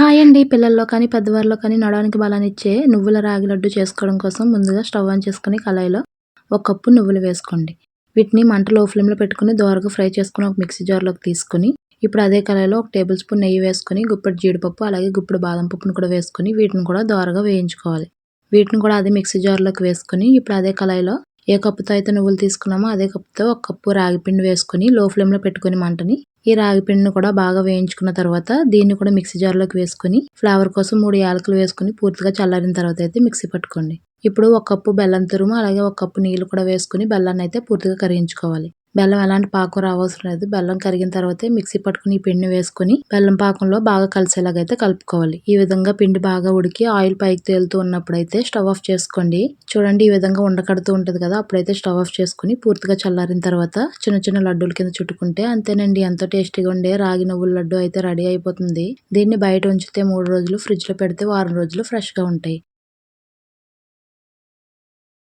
Hi అండి పిల్లల్లో కానీ పెద్దవారిలో కానీ నడవడానికి బలానిచ్చే నువ్వుల రాగి లడ్డు చేసుకోవడం కోసం ముందుగా స్టవ్ ఆన్ చేసుకుని కళాయిలో ఒక కప్పు నువ్వులు వేసుకోండి. వీటిని మంట లో ఫ్లేమ్లో పెట్టుకుని దోరగా ఫ్రై చేసుకుని ఒక మిక్సీ జార్లోకి తీసుకుని ఇప్పుడు అదే కళాయిలో ఒక టేబుల్ స్పూన్ నెయ్యి వేసుకుని గుప్పటి జీడిపప్పు అలాగే గుప్పుడు బాదం పప్పును కూడా వేసుకుని వీటిని కూడా దోరగా వేయించుకోవాలి. వీటిని కూడా అదే మిక్సీ జార్లోకి వేసుకుని ఇప్పుడు అదే కళాయిలో ఏ కప్పుతో అయితే నువ్వులు తీసుకున్నామో అదే కప్పుతో ఒక కప్పు రాగిపిండి వేసుకుని లో ఫ్లేమ్లో పెట్టుకుని మంటని. ఈ రాగిపిండిని కూడా బాగా వేయించుకున్న తర్వాత దీన్ని కూడా మిక్సీ జార్లోకి వేసుకుని ఫ్లేవర్ కోసం మూడు యాలకులు వేసుకుని పూర్తిగా చల్లారిన తర్వాత అయితే మిక్సీ పట్టుకోండి. ఇప్పుడు ఒక కప్పు బెల్లం తురుము అలాగే ఒక కప్పు నీళ్ళు కూడా వేసుకుని బెల్లాన్ని అయితే పూర్తిగా కరిగించుకోవాలి. బెల్లం ఎలాంటి పాకం రావాల్సిన లేదు. బెల్లం కరిగిన తర్వాత మిక్సీ పట్టుకుని ఈ పిండిని వేసుకుని బెల్లం పాకంలో బాగా కలిసేలాగైతే కలుపుకోవాలి. ఈ విధంగా పిండి బాగా ఉడికి ఆయిల్ పైకి తేలుతూ ఉన్నప్పుడు అయితే స్టవ్ ఆఫ్ చేసుకోండి. చూడండి ఈ విధంగా ఉండకడుతూ ఉంటుంది కదా అప్పుడైతే స్టవ్ ఆఫ్ చేసుకుని పూర్తిగా చల్లారిన తర్వాత చిన్న చిన్న లడ్డూల కింద చుట్టుకుంటే అంతేనండి ఎంతో టేస్టీగా ఉండే రాగి నువ్వుల లడ్డు అయితే రెడీ అయిపోతుంది. దీన్ని బయట ఉంచితే మూడు రోజులు ఫ్రిడ్జ్లో పెడితే వారం రోజులు ఫ్రెష్గా ఉంటాయి.